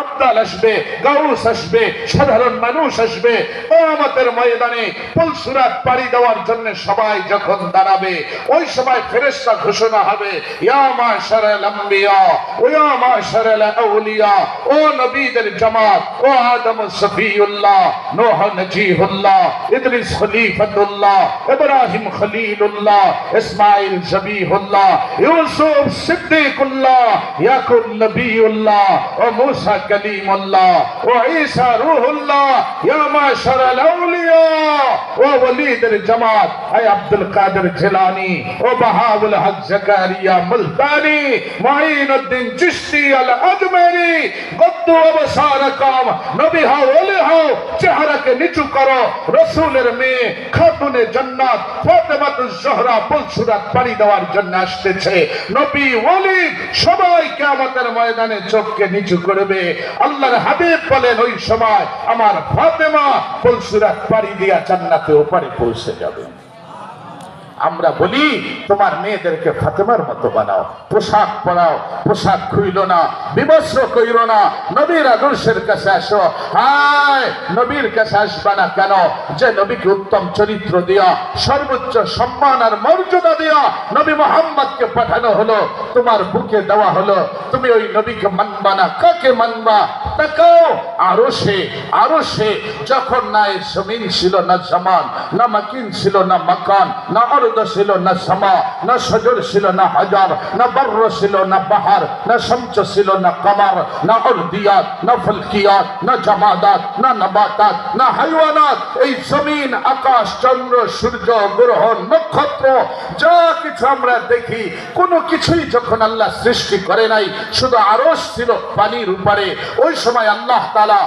আব্দাল আসবে, গাউস আসবে, সাধারণ মানুষ আসবে। আমাদের ময়দানে পুলসুরাত পাড়ি দেওয়ার জন্য সবাই যখন দাঁড়াবে, ওই সময় ফেরেশতা ঘোষণা হবে, ইয়া মাশারাল আম্বিয়া ইয়া মাশারাল আউলিয়া, ও নবীদের জামাত, ও আদম সফিউল্লাহ, নূহ নজিহুল্লাহ, ইদরিস খলিফাতুল্লাহ, ইব্রাহিম খলিলুল্লাহ ইসমাইল জবিহুল্লাহ, ইউসুফ সিদ্দিকুল্লাহ, ইয়াকুব নবিউল্লাহ, ও মুসা কালিমুল্লাহ ও ঈসা রূহুল্লাহ, ইয়া মাশারাল আউলিয়া, ও ওলিদের জামাত আয় আব্দুল কাদের জিলানী, ও বাহাউল হক জাকারিয়া মুলতানি, মুঈনুদ্দিন চিশতি আল আজমেরি গদ্দু আবসারাকাম নবী হও চেহারাকে নিচু করো, রসুলের মেয়ে খাতুনে জান্নাত ফাতেমাতুজ জোহরা পুলসুরাত পাড়ি দেওয়ার জন্য আসতেছে। নবী, ওলি সবাই কিয়ামতের ময়দানে চোখকে নিচু করবে। আল্লাহর হাবিব বলেন, ওই সময় আমার ফাতেমা ফুলসুরাত পাড়ি দিয়া জান্নাতে ওপারে পৌঁছে যাবে। আমরা বলি, তোমার মেয়েদেরকে ফাতেমার মতো বানাও, পোশাক পরাও, পোশাক খুইল না বিবস্র কইর না, নবীর আদর্শের কাছে আসো। হায়, নবীর কাছে আসবা না কেন? যে নবীকে উত্তম চরিত্র দিয়া, সর্বোচ্চ সম্মান আর মর্যাদা দিয়া নবী মোহাম্মদকে পাঠানো হলো, তোমার বুকে দেওয়া হলো, তুমি ওই নবীকে মানবা না। কাকে মানবা? তাকাও আরও সে আরও সে যখন না এই জমিন ছিল, না জামান, না মাকিন ছিল, না মাকান, না অর্দ ছিল না সমা, না সজর ছিল না হাজার, না বর্র ছিল না বাহার, না শমচ ছিল না কামার, না অর্দিয়াত না ফলকিয়াত, না জামাদাত, না নবাতাত, না হাইওয়ানাত। এই জমিন, আকাশ, চন্দ্র, সূর্য, গ্রহ, নক্ষত্র, যা কিছু আমরা দেখি, কোনো কিছুই যখন আল্লাহ সৃষ্টি করে নাই, শুধু আরস ছিল পানির উপরে। ওই সময় আল্লাহ তালা